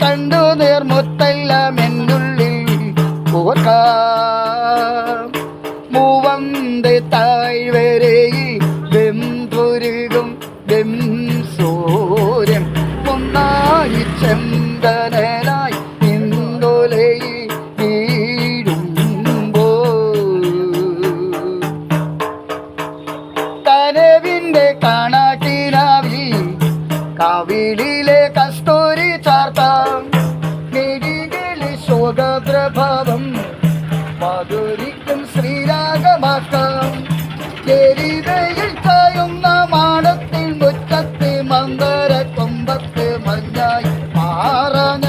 കണ്ടു നേർമുത്തെല്ലാം എന്നുള്ളിൽ ഓർക്കാം മൂവന്ത് താഴ്വരയിൽ വെമ്പുരുകും വെം സൂര്യൻ ഒന്നായി ചെന്തനായി ഇന്ദുലയിൽ വീടുമ്പോ കനവിന്റെ കാണാക്കിനാവി കവിളിലെ മിഴികളിൽ മാധുരിക്കും ശ്രീരാഗമാക്കാം. എരിതയിൽ ചായുന്ന മാടത്തിൽ മുറ്റത്ത് മന്ദര കൊമ്പത്ത് മഞ്ഞായി മാറഞ്ഞ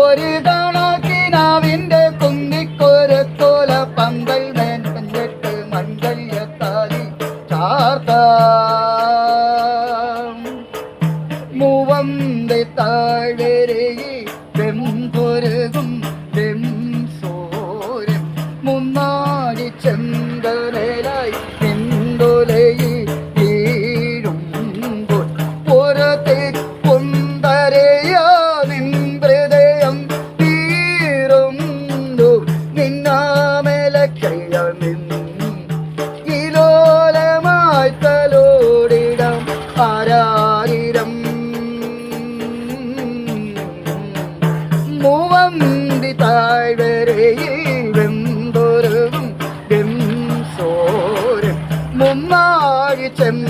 ഒരു കണക്കിനാവിന്റെ കുന്നിക്കൊരത്തോല പന്തൽ മേൻ പഞ്ചട്ട് മംഗല്യത്താലി ചാർത്താം. മൂവന്തി താഴ്വരയെ പെമ്പൊരുകും പെംസോരം മുന്നാടി ചെങ്കനലായി പിന്തുലയിൽ വീഴുമ്പോൾ പുറത്തെ കൊന്തരയാ നിൻഹൃദയം തീരുന്നു നിന്നാമലക്കൈ മൂവന്തി താഴ്വരയിൽ വെമ്പൊരുകും വെം സോരം മുമ്മാഴി ചെമ്മ